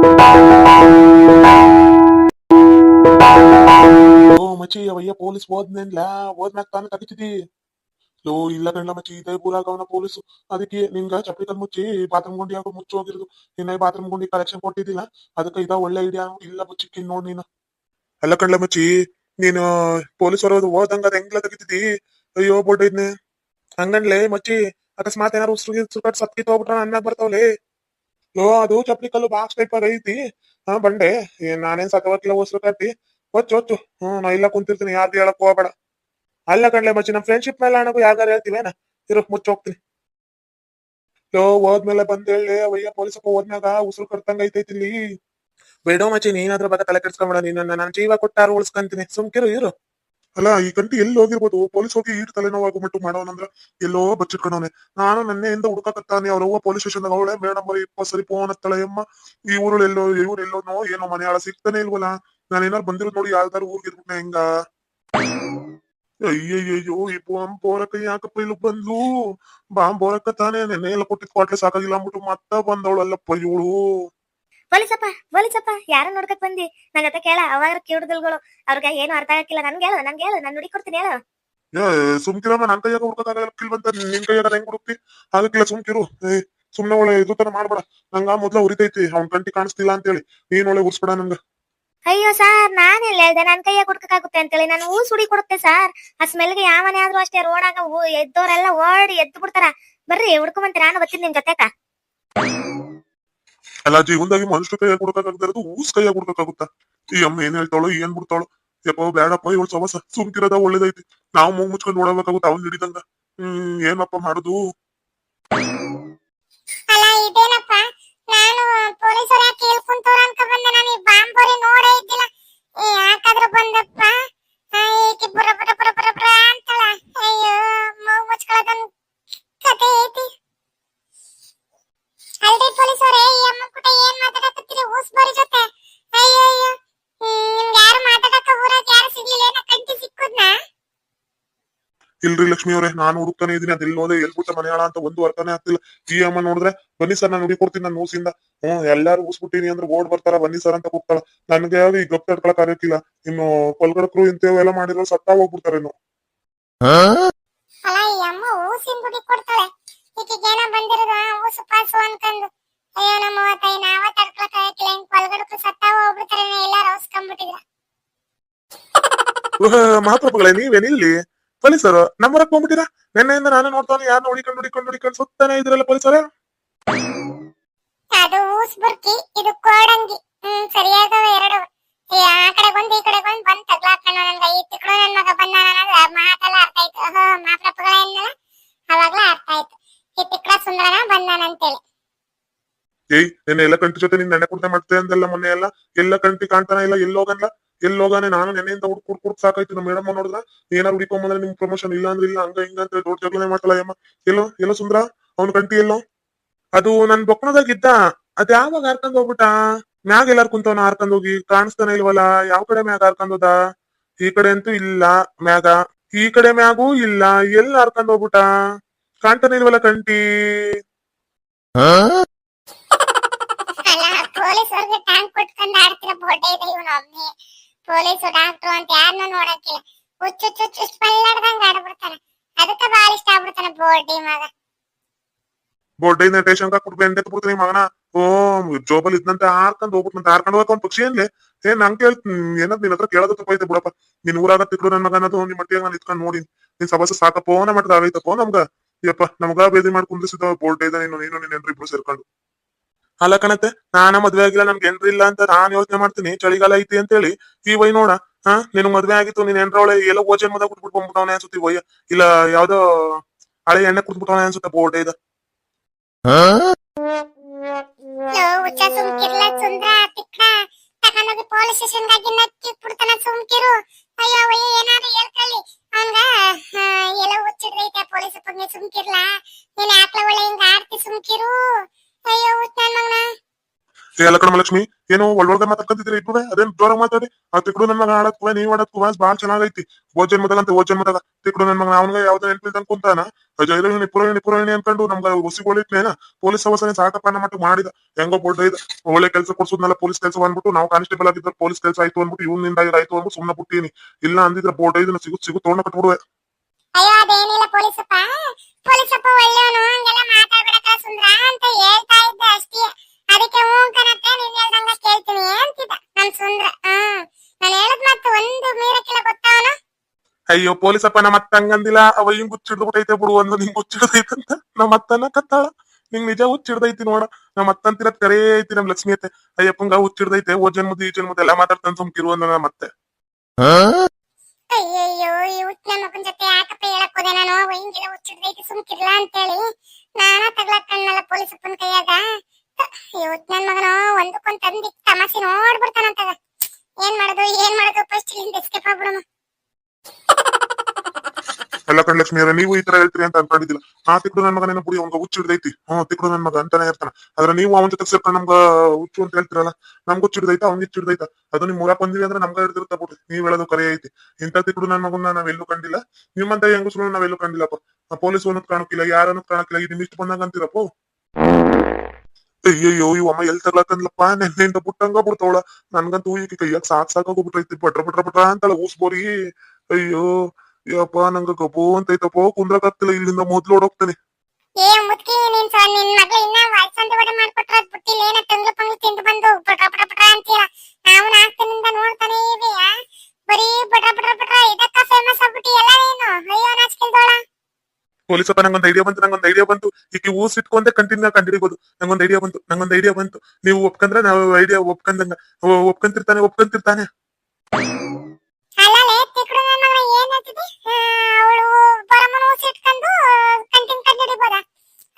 ಓ ಮಚ್ಚಿ, ಅವಯ್ಯ police ಹೋದ್ನೇನ್ಲ ಹೋದ್ಮ್ಯಾಗ ತಾನೇ ತಗಿತಿದಿ? Low, ಇಲ್ಲ ಕಣ್ಲ ಮಚ್ಚಿ, ಇದೇ ಅವನ ಪೊಲೀಸು. ಅದಕ್ಕೆ ನಿಂಗ ಚಪ್ಪಲಿ ಕಲ್ ಮುಚ್ಚಿ, ಬಾತ್ರೂಮ್ ಗುಂಡಿ ಹಾಕೋ ಮುಚ್ಚಿ ಹೋಗಿರೋದು. ನಿನ್ನ ಬಾತ್ರೂಮ್ ಗುಂಡಿ ಕಲೆಕ್ಷನ್ ಕೊಟ್ಟಿದ್ದಿಲ್ಲ, ಅದಕ್ಕೆ ಇದ ಒಳ್ಳೆ ಐಡಿಯಾ. ಇಲ್ಲ ಮುಚ್ಚಿಕ್ಕಿನ್ ನೋಡ್ ನೀನು. ಅಲ್ಲ ಕಣ್ಲ ಮಚ್ಚಿ, ನೀನು ಪೊಲೀಸ್ ಅವರದು ಓದಂಗ ಅದ ಹೆಂಗ್ಲ ತೆಗಿತಿದಿ? ಅಯ್ಯೋ ಬೋರ್ಡ್ ಇದ್ನೆ. ಹಂಗನ್ಲೆ ಮಚ್ಚಿ, ಅಕಸ್ಮಾತ್ ಏನಾರು ಉಸ್ರು ಗಿಸ್ರು ಕಟ್ ಸತ್ಕಿತ್ ಹೋಗ್ಬಿಟ್ರ ಅನ್ನಾಗ ಬರ್ತಾವಲೇ. ಲೋ ಅದು ಚಪ್ಪಲಿ ಕಲ್ಲು ಬಾಕ್ಸ್ ಟೈಪ್ ಐತಿ. ಹಾ ಬಂಡೆ ನಾನೇನ್ ಸತವತ್ಲ ಉಸ್ರು ಕಟ್ಟಿ ಹೊಚ್ಚು ಹೊಚ್ಚು ಹ್ಮ್, ನಾ ಇಲ್ಲ ಕುಂತಿರ್ತೀನಿ. ಯಾರ್ದು ಹೇಳಕ್ ಹೋಗ್ಬೇಡ. ಅಲ್ಲ ಕಣ್ಲೆ ಮಚ್ಚಿ, ನಮ್ ಫ್ರೆಂಡ್ಶಿಪ್ ಮೇಲೆ ಅಣ್ಣಗೂ ಯಾರು ಹೇಳ್ತೀವೇನ? ಇರು, ಮುಚ್ಚ ಹೋಗ್ತೀನಿ. ಲೋ, ಹೋದ್ಮೇಲೆ ಬಂದ್ ಹೇಳಿ ಅವಯ್ಯ ಪೊಲೀಸಪ್ಪ ಹೋದ್ಮ್ಯಾಗ ಉಸಿರು ಕರ್ತಂಗ ಐತೈತಿ ಇಲ್ಲಿ ಬೇಡ ಮಚ್ಚಿ, ನೀನಾದ್ರ ಬಗ್ಗೆ ತಲೆ ಕೆಡ್ಸ್ಕೊಂಬೇಡ. ನಿನ್ನ ನಾನು ಜೀವ ಕೊಟ್ಟಾರು ಉಳಿಸ್ಕೊಂತೀನಿ. ಸುಮ್ಕಿರು, ಇರು. ಅಲ್ಲ, ಈ ಗಂಟಿ ಎಲ್ಲಿ ಹೋಗಿರ್ಬೋದು? ಪೊಲೀಸ್ ಹೋಗಿ ಈಟ್ ತಲೆನೋವಾಗು ಮಟ್ಟು ಮಾಡೋನಂದ್ರ ಎಲ್ಲೋ ಬಚ್ಚಿಟ್ಕೊಂಡವನೆ. ನಾನು ನನ್ನೆಯಿಂದ ಹುಡುಕಕತ್ತಾನೆ ಅವ್ರವ್ವ ಪೊಲೀಸ್ ಸ್ಟೇಷನ್ ಅವಳೆ ಮೇಡಮ್ ಇಪ್ಪ ಸರಿ ಫೋನ್ ಹತ್ತಳ ಈ ಊರಲ್ಲಿ ಎಲ್ಲೋ ಇವ್ರು ಎಲ್ಲೋನೋ, ಏನೋ ಮನೆ ಸಿಗ್ತಾನೆ ಇಲ್ವಲ್ಲ? ನಾನು ಏನಾರು ಬಂದಿರೋದು ನೋಡಿ ಯಾವ್ದಾರು ಊರ್ಗಿರ್ಬಿಟ್ನೆ ಹೆಂಗ? ಅಯ್ಯಯ್ಯಯ್ಯೋ, ಈ ಬಾಂಬ್ ಬೋರಕ್ಕ ಯಾಕಪ್ಪ ಇಲ್ಲಿ ಬಂದ್ಲು? ಬಾಂಬ್ ಬೋರಕ್ಕ ತಾನೇ, ನೆನ್ನೆ ಎಲ್ಲ ಕೊಟ್ಟಿದ್ ಕ್ವಾಟ್ಲೆ ಸಾಕಾಗಿಲ್ಲ ಅಂದ್ಬಿಟ್ಟು ಮತ್ತ ಬಂದವಳಲ್ಲಪ್ಪ ಇವಳು? ಪೊಲೀಸಪ್ಪ ಪೊಲೀಸಪ್ಪ ಯಾರ ನೋಡ್ಕಕ್ ಬಂದಿ? ನನ್ನ ಜೊತೆ ಕೇಳ ಅವಾಗ ಕಿವುಡ್ದಲ್ಗಳು ಅವ್ರಿಗೆ ಏನು ಅರ್ಥ ಆಗಕ್ಕಿಲ್ಲ. ನನ್ಗೆ ಹೇಳು ನನ್ಗೆ ಹೇಳು ನಾನು ನುಡಿ ಕೊಡ್ತೀನಿ ಹೇಳು. ಏ ಸುಮ್ಕಿರಮ್ಮ ನನ್ ಕೈಯಾಗ ಹುಡ್ಕೋದಾಗಲ್ಲ ಕಿಲ್ ಬಂತ ನಿನ್ ಕೈಯಾಗ ಹೆಂಗ್ ಹುಡುಕ್ತಿ? ಅದಕ್ಕಿಲ್ಲ ಸುಮ್ಕಿರು. ಏ ಸುಮ್ನೆ ಒಳ್ಳೆ ಇದು ತರ ಮಾಡ್ಬೇಡ. ನಂಗ ಮೊದ್ಲ ಉರಿತೈತಿ ಅವ್ನ್ ಕಂಟಿ ಕಾಣಿಸ್ತಿಲ್ಲ ಅಂತೇಳಿ. ನೀನ್ ಒಳ್ಳೆ ಉರ್ಸ್ಬೇಡ ನಂಗ. ಅಯ್ಯೋ ಸಾರ್ ಎಲ್ಲ ಹೇಳ್ದೆ? ನನ್ ಕೈಯಾಗ ಹುಡ್ಕಕ್ಕಾಗುತ್ತೆ ಅಂತೇಳಿ. ನಾನು ಹೂ ಸುಡಿ ಕೊಡುತ್ತೆ ಸಾರ್. ಆ ಸ್ಮೆಲ್ಗೆ ಯಾವನೇ ಆದ್ರೂ ಅಷ್ಟೇ ರೋಡಾಗ ಹೂ ಎದ್ದೋರೆಲ್ಲ ಓಡಿ ಎದ್ದು ಬಿಡ್ತಾರ ಬರ್ರಿ ಹುಡ್ಕೊಂಬಂತ ನಾನು ಬರ್ತೀನಿ ನಿಮ್ ಜೊತೆಕ. ಅಲ್ಲ ಜೀವನದಾಗಿ ಮನುಷ್ಯ ಕೈಯಾಗ ಅದು ಊಸ್ ಕೈಯಾಗ ಹುಡ್ಕಕ್ಕಾಗುತ್ತ ಈ ಅಮ್ಮ ಏನ್ ಹೇಳ್ತಾಳೋ, ಏನ್ ಬಿಡ್ತಾಳೋ. ಯಪ್ಪ ಬೇಡಪ್ಪ ಇವಳು ಸವಸ ಸುಮ್ಕಿರೋದ ಒಳ್ಳೇದೈತಿ. ನಾವು ಮೂಗ್ ಮುಚ್ಕೊಂಡ್ ನೋಡಬೇಕಾಗುತ್ತೆ ಅವ್ನ್ ಹಿಡಿದಂಗ. ಹ್ಮ್ ಏನಪ್ಪ ಮಾಡುದು? ಅಲ್ಲ, ಇದೇನಪ್ಪ ಇಲ್ರಿ ಲಕ್ಷ್ಮಿ ಅವ್ರೆ ನಾನು ಹುಡುಕ್ತಾನೆ ಇದೀನಿ ಅದ್ ಹೋದೆ ಎಲ್ ಬಿಟ್ಟ ಮನೆಯಾಳ ಅಂತ ಒಂದು ಅರ್ಥನೇ ಆಗ್ತಿಲ್ಲ. ಜಿ ಅಮ್ಮ ನೋಡಿದ್ರೆ ಬನ್ನಿ ಸರ್ ನಾನು ಹುಡುಕೊಡ್ತೀನಿ ನನ್ನ ಊಸಿಂದ ಹ್ಮ್ ಎಲ್ಲಾರು ಊಸ್ಬಿಟ್ಟಿನಿ ಅಂದ್ರೆ ಓಡ್ ಬರ್ತಾರ ಬನ್ನಿ ಸರ್ ಅಂತ ಕೂಗ್ತಾಳ. ನನ್ಗೆ ಈ ಗಪ್ ತಡ್ಕೊಳಕ್ ಆಗಕ್ಕಿಲ್ಲ ಇನ್ನು ಕೊಲ್ಗಡಕ್ರು ಇಂಥವೆಲ್ಲ ಮಾಡಿರೋ ಸತ್ತಾ ಹೋಗ್ಬಿಡ್ತಾರೇನು ಪಾಸು ಅಯ್ಯೋ ನಮ್ಮ ತಾಯಿ ನಾವ ತಡ್ಕೊಳಕ್ ಆಗಕ್ಕಿಲ್ಲ ಹಿಂಗ್ ಹೋಗ್ಬಿಡ್ತಾರೆ ಎಲ್ಲಾರು ನೀವೇನಿಲ್ಲಿ ಪೊಲೀಸರು ನಮ್ಮರಕ್ ಹೋಗ್ಬಿಟ್ಟಿರಾ ನಿನ್ನೆಯಿಂದ ನಾನು ನೋಡ್ತಾನೆ ಯಾರ್ ಹುಡಿಕೊಂಡು ಹುಡಿಕೊಂಡು ಹುಡಿಕೊಂಡು ಸುತ್ತಾನೆ ಇದ್ರಲ್ಲ ಪೊಲೀಸರೇ? ಅದು ಊಸ್ ಬುರ್ಕಿ ಇದು ಕೋಡಂಗಿ. ಹ್ಮ್ ಎರಡು. ಈ ಆ ಕಡೆ ಬಂದ್ ಈ ಕಡೆ ಬಂದ್ ಬಂದ್ ತಗ್ಲಾಕಣ ನನ್ಗ ಈ ತಿಕ್ಕಳು ನನ್ ಮಗ ಬಂದ ಮಾತೆಲ್ಲ ಅರ್ಥ ಆಯ್ತು. ಓಹೋ ಮಾಪ್ರಪ್ಪಗಳ ಏನಲ್ಲ? ಅವಾಗ್ಲೇ ಅರ್ಥ ಆಯ್ತು. ಈ ತಿಕ್ಕಳ ಸುಂದರನ ಬಂದಾನಂತೇಳಿ. ಏಯ್ ನೆನ್ನೆ ಎಲ್ಲ ಕಂಟಿ ಜೊತೆ ನೀನ್ ನೆನೆ ಕುಡ್ದೆ ಮಾಡ್ತೇ ಅಂದಲ್ಲ ಮೊನ್ನೆ ಎಲ್ಲ? ಎಲ್ಲ ಕಂಟಿ ಕಾಣ್ತಾನ ಇಲ್ಲ? ಎಲ್ಲಿ ಹೋಗಲ್ಲ ಎಲ್ಲಿ ಹೋಗಾನೆ? ನಾನು ನೆನೆಯಿಂದ ಹುಡುಕ್ ಕುಡ್ ಸಾಕಾಯ್ತು. ನಮ್ಮ ಮೇಡಮ್ ನೋಡಿದ್ರ? ಏನಾರು ಹುಡಿಕೊಂಬಂದ್ರೆ ನಿಮ್ ಪ್ರಮೋಷನ್ ಇಲ್ಲ ಅಂದ್ರೆ ಇಲ್ಲ ಹಂಗ ಹಿಂಗ ಅಂತ ದೊಡ್ಡ ಜಗಳನೆ ಮಾಡ್ತಾಳ ಯಮ್ಮ ಎಲ್ಲೋ ಎಲ್ಲೋ ಸುಂದ್ರ? ಅವ್ನ ಕಂಟಿ ಎಲ್ಲೋ? ಅದು ನನ್ ಬೊಕ್ಕನದಾಗಿದ್ದ? ಅದ್ ಯಾವಾಗ ಹಾರ್ಕೊಂಡ್ ಹೋಗ್ಬಿಟ್ಟ? ಮ್ಯಾಗ ಎಲ್ಲಾರು ಕುಂತವನ ಹಾರ್ಕೊಂಡ್ ಹೋಗಿ? ಕಾಣಿಸ್ತಾನೆ ಇಲ್ವಲ್ಲ? ಯಾವ ಕಡೆ ಮ್ಯಾಗ ಹಾರ್ಕೊಂಡ್ ಹೋದ? ಈ ಕಡೆ ಅಂತೂ ಇಲ್ಲ ಮ್ಯಾಗ. ಈ ಕಡೆ ಮ್ಯಾಗೂ ಇಲ್ಲ. ಎಲ್ಲಿ ಹಾರ್ಕೊಂಡ್ ಹೋಗ್ಬಿಟ್ಟ? ಕಾಣ್ತಾನೆ ಇಲ್ವಲ್ಲ ಕಂಟಿ? ಪೊಲೀಸ್ ಅವ್ರಿಗೆ ಟ್ಯಾಂಕ್ ಕೊಟ್ಕೊಂಡ್ ಆಡ್ತಿರೋ ಫೋಟೋ ಇದೆ ಇವನು ಒಮ್ಮೆ ಪೊಲೀಸ್, ಡಾಕ್ಟ್ರು ಅಂತ ಯಾರನ್ನೂ ನೋಡಕ್ಕಿಲ್ಲ. ಹುಚ್ಚು ಹುಚ್ಚು ಪಲ್ಲಾಡ್ದಂಗ ಆಡ್ಬಿಡ್ತಾನೆ. ಅದಕ್ಕ ಬಾಳ ಇಷ್ಟ ಆಗ್ಬಿಡ್ತಾನೆ ಬೋರ್ಡಿ ಮಗ. ಬೋರ್ಡಿ ಟೇಷನ್ ಕೊಡ್ಬೇಕು ಅಂತ ಬಿಡ್ತೀನಿ ಮಗನ. ಓ ಜೋಬಲ್ ಇದ್ನಂತೆ ಹಾರ್ಕೊಂಡ್ ಹೋಗ್ಬಿಟ್ನಂತ ಹಾರ್ಕೊಂಡ್ ಹೋಗಕ್ ಒಂದ್ ಪಕ್ಷಿ ಏನ್ಲೆ? ಏ, ನಂಗ್ ಕೇಳ್, ಏನದ್ ನಿನ್ ಹತ್ರ ಕೇಳೋದು ತಪ್ಪ ಐತೆ ಬಿಡಪ್ಪ. ನಿನ್ ಊರಾಗ ತಿಕ್ಳು ನನ್ ಮಗನದು ನಿಮ್ ಮಟ್ಟಿಗೆ ನಾನು ಇಟ್ಕೊಂಡ್ ನೋಡಿ. ನಿನ್ ಸಬಸ ಸಾಕಪ್ಪೋ ನಮ್ಮ ಮಟ್ಟದ ಆಗೈತಪ್ಪೋ ನಮ್ಗ. ಯಪ್ಪ, ನಮ್ಗ ಬೇದಿ ಮಾಡಿ ಕುಂದ್ರಿಸಿದ ಬೋರ್ಡ್ ಇದೆ, ನೀನು ನೀನು ನಿನ್ನ ಇಬ್ರು ಸೇರ್ಕೊಂಡು. ಅಲ್ಲ ಕಣತ್ತೆ, ನಾನ ಮದ್ವೆ ಆಗಿಲ್ಲ ನಮ್ಗೆ ಎಂಟ್ರಿ ಇಲ್ಲ ಅಂತ ನಾನ್ ಯೋಚನೆ ಮಾಡ್ತೀನಿ. ಚಳಿಗಾಲ ಐತಿ ಅಂತ ಹೇಳಿ ಈ ವೈ ನೋಡ, ಹಾ ನಿನ್ ಮದ್ವೆ ಆಗಿತ್ತು, ನೀನ್ ಎಂಟ್ರೊಳೆ ಎಲ್ಲ ಓಚನ್ ಮದ ಕುಟ್ಬಿಟ್ಟು ಬಂದ್ಬಿಟ್ಟವನೆ ಅನ್ಸುತ್ತಿ ಇಲ್ಲ, ಯಾವ್ದೋ ಹಳೆ ಎಣ್ಣೆ ಕುಟ್ಬಿಟ್ಟವನೆ ಅನ್ಸುತ್ತೆ ಬೋರ್ಡ್ ಇದೆ. ಏ ಲಕ್ಕಣ ಲಕ್ಷ್ಮಿ ಏನು ಒಳ್ಳೊಳ್ಳೆ ಮಾತಾಡ್ಕೊಂತಿದ್ರಿ ಇಬ್ಬರೇ ಅದೇನ್ ಜೋರ ಮಾತಾಡಿ. ಆ ತಿಕ್ಕಡು ನನ್ ಮಗ ಆಡತ್ವ ನೀವ್ ಆಡತ್ವ ಬಾಳ್ ಚೆನ್ನಾಗೈತಿ. ಓಜನ್ ಮದಾಗ ಅಂತ ಓಜನ್ ಮದಾಗ ತಿಕ್ಕಡು ನನ್ ಮಗ ಅವನಿಗೆ ಯಾವ್ದೋ ನೆನ್ಪಿಲ್ದಂಗ್ ಕುಂತಾನ. ಜೈಲಹಣ್ಣಿ ಪುರೋಹಿಣಿ ಪುರೋಹಿಣಿ ಅನ್ಕೊಂಡು ನಮ್ಗ ಉಸಿಗೊಳಿಟ್ನೇನ ಪೊಲೀಸ್ ಅವಸರ ಸಾಕಪ್ಪ ಅನ್ನೋ ಮಟ್ಟ ಮಾಡಿದ. ಹೆಂಗೋ ಬೋರ್ಡ್ ಇದ. ಒಳ್ಳೆ ಕೆಲಸ ಕೊಡ್ಸುದ್ನಲ್ಲ, ಪೊಲೀಸ್ ಕೆಲಸ ಅಂದ್ಬಿಟ್ಟು ನಾವು ಕಾನ್ಸ್ಟೇಬಲ್ ಆಗಿದ್ರೆ ಪೊಲೀಸ್ ಕೆಲಸ ಆಯ್ತು ಅಂದ್ಬಿಟ್ಟು ಇವ್ನಿಂದ ಇದಾಯ್ತು ಅಂದ್ಬಿಟ್ಟು ಸುಮ್ಮನೆ ಬಿಟ್ಟಿನಿ. ಇಲ್ಲ ಅಂದಿದ್ರೆ ಬೋರ್ಡ್ ಇದನ್ನ ಸಿಗು ಸಿಗು, ತಗೊಂಡ ಕಟ್ಬಿಡುವೆ. ಅಯ್ಯೋ, ಅದೇನಿಲ್ಲ ಪೊಲೀಸಪ್ಪ. ಪೊಲೀಸಪ್ಪ ಒಳ್ಳೆಯವನು, ಹಂಗೆಲ್ಲ ಮಾತಾಡ್ಬೇಡ ಸುಂದ್ರ ಅಂತ ಹೇಳ್ತಾ ಇದ್ದೆ ಅಷ್ಟೇ. ಅದಕ್ಕೆ ಅಪ್ಪ ನೀನ್ ಹೇಳ್ದಂಗ ಕೇಳ್ತೀನಿ. ಅಂತಿದ್ದ ನಮ್ ಸುಂದ್ರ. ಹಾ ನಾನು ಹೇಳದ್ ಮತ್ತೆ ಒಂದು ಮೀರಕ್ಕಿಲ್ಲ ಗೊತ್ತಾವನ? ಅಯ್ಯೋ ಪೊಲೀಸಪ್ಪ ನಮ್ಮ ಅತ್ತ ಹಂಗಂದಿಲ್ಲ. ಅವ ಹಿಂಗ್ ಹುಚ್ಚಿಡ್ದ್ಬಿಟ್ಟೈತೆ ಬಿಡು ಒಂದು ನಿಂಗ್ ಹುಚ್ಚಿಡ್ದೈತಂತ. ನಮ್ಮ ಅತ್ತನ ಕತ್ತಾಳ. ನಿಂಗ್ ನಿಜ ಹುಚ್ಚಿಡ್ದೈತಿ ನೋಡ. ನಮ್ಮ ಅತ್ತಂತಿರ ಕರೇ ಐತಿ ನಮ್ ಲಕ್ಷ್ಮಿ ಐತೆ ಅಯ್ಯಪ್ಪಂಗ ಹುಚ್ಚಿಡ್ದೈತೆ ಓ ಜನ್ಮದ ಈ ಜನ್ಮದ ಎಲ್ಲ ಮಾತಾಡ್ತಾನೆ ಸುಮ್ಕಿರು ಅಂದ ಮತ್ತೆ ಅಯ್ಯಯ್ಯೋ ಈ ನನ್ನ ಮಗನ್ ಜೊತೆ ಯಾಕಪ್ಪ ಹೇಳಕ್ ಹೋದೆ ನಾನು? ಹಿಂಗೆಲ್ಲ ಹುಚ್ಚಿಡ್ದೈತಿ ಸುಮ್ಕಿರ್ಲ ಅಂತೇಳಿ. ನಾನ ತಗ್ಲಾಕಣ್ಣಲ್ಲ ಪೊಲೀಸಪ್ಪನ ಕೈಯಾಗ. ಹುಚ್ಚ ನನ್ ಮಗನು ಒಂದಕ್ಕೊಂದ್ ತಂದಿ ತಮಾಷೆ ನೋಡ್ಬಿಡ್ತಾನಂತ ಏನ್ ಮಾಡೋದು ಏನ್ ಮಾಡೋದು? ಫಸ್ಟ್ ಇಲ್ಲಿಂದ ಎಸ್ಕೇಪ್ ಆಗ್ಬಿಡೋಣ. ಎಲ್ಲ ಕಣ್ ಲಕ್ಷ್ಮಿ ಅವ್ರೆ, ನೀವು ಈ ತರ ಹೇಳ್ತೀರಿ ಅಂತ ಅನ್ಕೊಂಡಿದ್ದಿಲ್ಲ ಆ ತಿಕ್ಕಡು ನನ್ ಮಗನೇನ ಬುಡಿ ಅವ್ಗ ಹುಚ್ಚಿಡ್ದೈತಿ ಹ್ಮ್ ತಿಕ್ಕಡು ನನ್ ಮಗ ಅಂತಾನೆ ಇರ್ತಾನ. ಆದ್ರೆ ನೀವು ಅವನ ಜೊತೆ ಸೇರ್ಕೊಂಡು ನಮ್ಗ ಹುಚ್ಚು ಅಂತ ಹೇಳ್ತಿರಲ್ಲ ನಮ್ಗ್ ಹುಚ್ಚಿಡ್ದೈತ ಅವ್ನಿಗೆ ಹಿಡ್ದೈತ? ಅದು ನಿಮ್ ಊರಾಕ್ ಬಂದಿವಿ ಅಂದ್ರೆ ನಮ್ಗ ಹಿಡ್ದಿರ್ತ ಬಿಡ್ರಿ. ನೀವ್ ಹೇಳೋದು ಕರೆ ಐತಿ. ಇಂಥ ತಿಕ್ಕಡು ನನ್ ಮಗನ್ನ ಎಲ್ಲೂ ಕಂಡಿಲ್ಲ. ನಿಮ್ಮಂತ ಹೆಂಗಸ್ರು ನಾವೆಲ್ಲೂ ಕಂಡಿಲ್ಲಪ್ಪ. ಪೊಲೀಸ್ ಅನ್ನೋದ್ ಕಾಣಕ್ಕಿಲ್ಲ ಯಾರನ್ನು ಕಾಣಕ್ಕಿಲ್ಲ ಇದು ಇಷ್ಟು ಬಂದಾಗ ಅಂತೀರಪ್ಪ. ಅಯ್ಯಯ್ಯೋ ಇವಮ್ಮ ಎಲ್ ತಗ್ಲಾಕಂದ್ಲಪ್ಪ ನೆನ್ನೆಯಿಂದ ಬುಟ್ಟಂಗ ಬಿಡ್ತಾವಳ. ನನ್ಗಂತೂ ಈಕೆ ಕೈಯಾಗ ಸಾಕ್ ಸಾಕಾಗೋಗ್ಬಿಟ್ಟೈತಿ ಬಟ್ರ ಬಟ್ರ ಬಟ್ರ ಅಂತಳ ಊಸ್ಬೋರಿ ಅಯ್ಯೋ, ಯಪ್ಪ, ನಂಗ ಗಬೋ ಅಂತೈತಪ್ಪ. ಕುಂದ್ರಕ್ಕಾಗ್ತಿಲ್ಲ ಇಲ್ಲಿಂದ ಮೊದ್ಲು ಓಡೋಗ್ತಾನೆ. ಏ ಮುದ್ಕಿ ನೀನ್ ಸ, ನಿನ್ ಮಗ ಇನ್ನ ವಯಸ್ಸಂದ ವಡೆ ಮಾಡ್ಕೊಟ್ರ ಅದ್ ಬುಟ್ಟಿಲ್ ಏನ ಬಂದು. ಬಟ್ರ ಬಟ್ರ ಬಟ್ರ ನೋಡ್ತಾನೆ ಬರೀ ಬಟ್ರ ಬಟ್ರ ಬಟ್ರ ಇದಕ್ಕ ಫೇಮಸ್ ಆಗ್ಬಿಟ್ಟಿ ಎಲ್ಲ ನೀನು. ಅಯ್ಯೋ ನಾಚ್ಕಿಲ್ದೋಳ ಪೊಲೀಸಪ್ಪ ನಂಗೊಂದು ಐಡಿಯಾ ಬಂತು, ನಂಗೊಂದು ಐಡಿಯಾ ಬಂತು. ಈಗ ಊಸ್ ಇಟ್ಕೊಂಡೆ ಕಂಟಿನ್ಯೂ ಕಂಡಿಡಿಬೋದು. ನಂಗೊಂದು ಐಡಿಯಾ ಬಂತು, ನಂಗೊಂದು ಐಡಿಯಾ ಬಂತು. ನೀವು ಒಪ್ಕಂದ್ರೆ ನಾವು ಐಡಿಯಾ ಒಪ್ಕಂದಂಗ ಒಪ್ಕಂತಿರ್ತಾನೆ ಒಪ್ಕಂತಿರ್ತಾನೆ. ಕಂಟಿನ್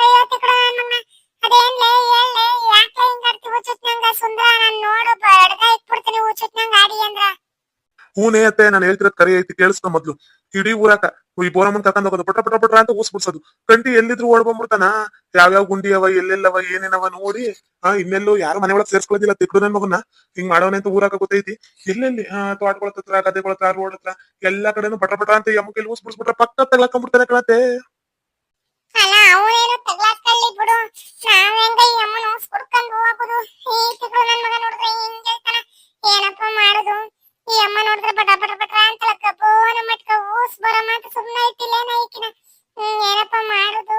ಅಯ್ಯೋ ಅದೇನ್ಲೇ ಹೂನೇ ಅತ್ತೆ, ನಾನು ಹೇಳ್ತಿರೋದ್ ಕರೆ ಐತಿ, ಕೇಳಿಸ್ಕೊ ಮೊದ್ಲು. ಇಡೀ ಊರಾಕ ಈ ಬೋರಮ್ಮನ್ ಕರ್ಕೊಂಡ್ ಹೋಗೋದು ಪಟ ಪಟ ಪಟ ಅಂತ ಊಸ್ ಬಿಡ್ಸೋದು ಕಂಟಿ ಎಲ್ಲಿದ್ರು ಓಡ್ ಬಂದ್ಬಿಡ್ತಾನ ಯಾವ್ಯಾವ ಗುಂಡಿ ಅವ, ಎಲ್ಲೆಲ್ಲವ, ಏನೇನವ ನೋಡಿ, ಆ, ಇನ್ನೆಲ್ಲೋ ಯಾರು ಮನೆ ಒಳಗ್ ಸೇರ್ಸ್ಕೊಳ್ಳೋದಿಲ್ಲ ತಿಕ್ಡು ನನ್ ಮಗನ್ನ. ಹಿಂಗ್ ಮಾಡೋನೆ ಅಂತ ಊರಾಕ ಗೊತ್ತೈತಿ. ಎಲ್ಲೆಲ್ಲಿ, ಆ, ತೋಟಗಳ ಹತ್ರ ರೋಡ್ ಹತ್ರ, ಎಲ್ಲಾ ಕಡೆನೂ ಪಟ ಪಟ ಅಂತ ಎಮ್ಮಕ್ಕೆ ಊಸ್ ಬಿಡ್ಸ್ಬಿಟ್ರೆ ಪಕ್ಕ ತಗ್ಲಾಕೊಂಡ್ಬಿಡ್ತಾನೆ ಕಣತೆ ಏನಪ್ಪ ಮಾಡುದು? ಈ ಅಮ್ಮ ನೋಡಿದ್ರೆ ಬಟ ಬಟ ಬಟ ಅಂತ ಕಬೋನ ಮಟ್ಕ ಊಸ್ ಬರ ಮಾತ್ರ ಸುಮ್ನೆ ಐತಿಲ್ಲೇನ ನೈಕಿನ ಏನಪ್ಪ ಮಾಡುದು?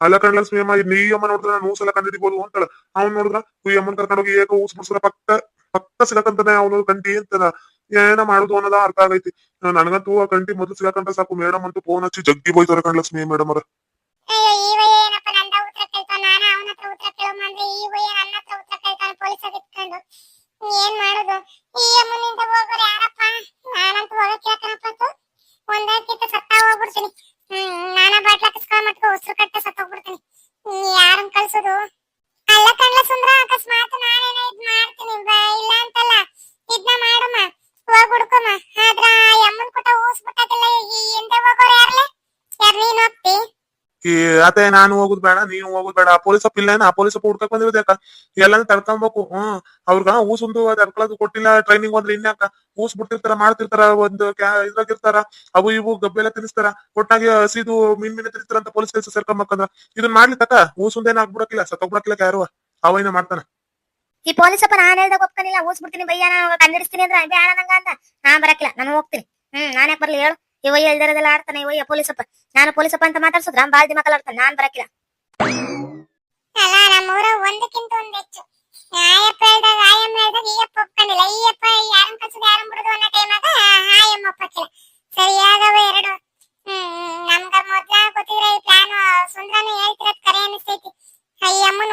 ಅಲ್ಲ ಕಣ್ ಲಕ್ಷ್ಮಿ ಅಮ್ಮ ನೀ ಅಮ್ಮ ನೋಡಿದ್ರೆ ನಾನು ಊಸಲ ಕಂಡಿಡಿಬೋದು ಅಂತಾಳ ಅವ್ನ್ ನೋಡಿದ್ರ ಈ ಅಮ್ಮನ್ ಕರ್ಕೊಂಡೋಗಿ ಏಕ ಊಸ್ ಬಿಡ್ಸಿದ್ರ ಪಕ್ಕ ಪಕ್ಕ ಸಿಗಕಂತಾನೆ ಅವನು ಕಂಟಿ ಅಂತದ ಏನ ಮಾಡುದು ಅನ್ನೋದ ಅರ್ಥ ಆಗೈತಿ. ನನಗಂತೂ ಆ ಕಂಟಿ ಮೊದಲು ಸಿಗಕಂತ ಸಾಕು ಮೇಡಮ್ ಅಂತೂ ಫೋನ್ ಹಚ್ಚಿ ಜಗ್ಗಿ ಬೈತಾರೆ ಕಣ್ ಲಕ್ಷ್ಮಿ ಮೇಡಮ್ ಅವ್ರ ಈ ಅತ್ತೆ ನಾನು ಹೋಗುದ್ ಬೇಡ, ನೀನು ಹೋಗುದ್ ಬೇಡ. ಆ ಪೊಲೀಸ್ ಅಪ್ಪ ಇಲ್ಲೇನ ಆ ಪೊಲೀಸ್ ಅಪ್ಪ ಹುಡ್ಕಕ್ ಬಂದಿರೋದು ಯಾಕ? ಎಲ್ಲಾನು ತಡ್ಕೊಬೇಕು. ಹ್ಮ್. ಅವ್ರಗ ಊಸ್ ಒಂದು ತಡ್ಕೊಳದು ಕೊಟ್ಟಿಲ್ಲ ಟ್ರೈನಿಂಗ್ ಹೋದ್ರೆ ಇನ್ಯಾಕ? ಊಸ್ ಬಿಟ್ಟಿರ್ತಾರ, ಮಾಡ್ತಿರ್ತಾರ, ಒಂದು ಇದ್ರಾಗ ಇದ್ರಾಗಿರ್ತಾರ, ಅವು ಇವು ಗಬ್ಬೆಲ್ಲ ತಿನ್ನಿಸ್ತಾರ. ಒಟ್ಟಾಗಿ ಹಸಿದು ಮೀನ್ ಮೀನ್ ತಿನ್ನಿಸ್ತಾರ ಅಂತ ಪೊಲೀಸ್ ಕೆಲಸ ಸೇರ್ಕೊಂಬಕಂದ್ರ ಇದನ್ನ ಮಾಡ್ಲಿ ತಕ ಊಸುಂದೇನ ಆಗ್ಬಿಡಕಿಲ್ಲ ಸತ್ತೋಗ್ಬಿಡಕಿಲ್ಲ ಯಾರು? ಅವ ಮಾಡ್ತಾನ ಈ ಪೊಲೀಸಪ್ಪ ನಾನು ಹೇಳ್ದಾಗ ಒಪ್ಕೊಂಡಿಲ್ಲ ಊಸ್ಬಿಡ್ತೀನಿ ಬಯ್ಯ, ನಾನು ಕಂಡಿಡಿಸ್ತೀನಿ ಅಂದ್ರೆ ಬೇಡ ನಂಗ ಅಂತ. ನಾನ್ ಬರಕಿಲ್ಲ ನಾನು ಹೋಗ್ತೀನಿ. ಹ್ಮ್. ನಾನ್ ಯಾಕೆ ಬರ್ಲಿ ಹೇಳು. ಇವಯ್ಯ ಇಲ್ದಿರೋದೆಲ್ಲ ಆಡ್ತಾನೆ ಇವಯ್ಯ ಪೊಲೀಸಪ್ಪ. ನಾನು ಪೊಲೀಸಪ್ಪ ಅಂತ ಮಾತಾಡ್ಸಿದ್ರ ಬಾಳ್ ದಿಮಾಕಲ್ ಆಡ್ತಾನೆ ನಾನ್ ಬರಕಿಲ್ಲ. ಅಲ್ಲ, ನಮ್ಮೂರ ಒಂದಕ್ಕಿಂತ ಒಂದ್ ಹೆಚ್ಚು. ಹೇಳ್ದಾಗ, ಆಯಮ್ಮ ಹೇಳ್ದಾಗ ಈಯಪ್ಪ ಒಪ್ಕೊಂಡಿಲ್ಲ. ಈಯಪ್ಪ ಯಾರನ್ ಕಳ್ಸೋದು ಟೈಮಾಗ ಹಾಯಮ್ಮ ಒಪ್ಪಕ್ಕಿಲ್ಲ ಸರಿಯಾಗವ ಎರಡು. ನಮ್ಗ ಮೊದ್ಲ ಗೊತ್ತಿದ್ರೆ ಈ ಪ್ಲಾನ್ ಸುಂದ್ರನು ಹೇಳ್ತಿರೋದ್ ಕರೆ ಅನಿಸ್ತೈತಿ. ಈ ಅಮ್ಮನ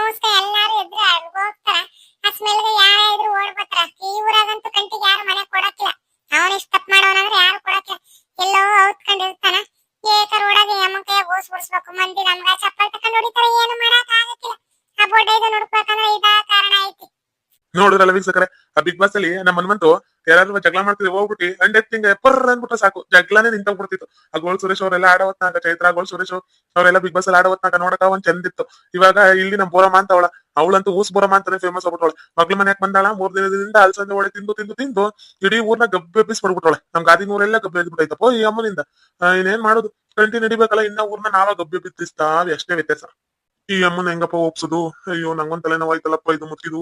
ನೋಡಿದ್ರಲ್ಲ ವೀಕ್ಷಕರೆ? ಆ ಬಿಗ್ ಬಾಸ್ ಅಲ್ಲಿ ನಮ್ಮ ಮನ್ಮಂತು ಯಾರಾದ್ರೂ ಜಗಳ ಮಾಡ್ತಿದ್ರೆ ಹೋಗ್ಬಿಟ್ಟು ಅಂಡ್ ಎತ್ತಿಂಗ್ ಎಪ್ಪರ್ ಅಂದ್ಬಿಟ್ರೆ ಸಾಕು. ಜಗಳನೇ ನಿಂತೋಗ್ಬಿಡ್ತಿತ್ತು. ಆ ಗೋಲ್ ಸುರೇಶ್ ಅವರೆಲ್ಲ ಆಡವತ್ನಾಗ ಚೈತ್ರ, ಗೋಲ್ ಸುರೇಶ್ ಅವರೆಲ್ಲ ಬಿಗ್ ಬಾಸ್ ಅಲ್ಲಿ ಆಡವತ್ನಾಗ ನೋಡಕ ಒಂದ್ ಚಂದಿತ್ತು ಇವಾಗ ಇಲ್ಲಿ ನಮ್ ಬೋರಮ್ಮ ಅಂತವಳ, ಅವಳಂತೂ ಊಸ್ ಬೋರಮ್ಮ ಅಂತಾನೆ ಫೇಮಸ್ ಆಗ್ಬಿಟ್ಟವಳೆ ಮಗ್ಳ ಮನೆಯಕ್ ಬಂದಾಳ, ಮೂರ್ ದಿನದಿಂದ ಅಲ್ಸಂದೆ ಒಳ್ಳೆ ತಿಂದು ತಿಂದು ತಿಂದು ಇಡೀ ಊರ್ನ ಗಬ್ಬೆ ಬಿಸ್ ಪಡ್ಬಿಟ್ಟವಳೆ ನಮ್ ಗಾದಿ ಊರೆಲ್ಲ ಗಬ್ಬೆ ಬಿಟ್ಟೈತಪ್ಪ ಈ ಅಮ್ಮನಿಂದ. ಇನ್ನೇನ್ ಮಾಡೋದು? ಕಂಟಿ ನಡಿಬೇಕಲ್ಲ, ಇನ್ನ ಊರ್ನ ನಾವ ಗಬ್ಬೆ ಅಷ್ಟೇ ವ್ಯತ್ಯಾಸ. ಈ ಅಮ್ಮನ ಹೆಂಗಪ್ಪ ಒಪ್ಸುದು? ಅಯ್ಯೋ, ನಂಗೊಂದ್ ತಲೆನೋವಾಯ್ತಲ್ಲಪ್ಪ, ಇದು ಮುಚ್ಚಿದು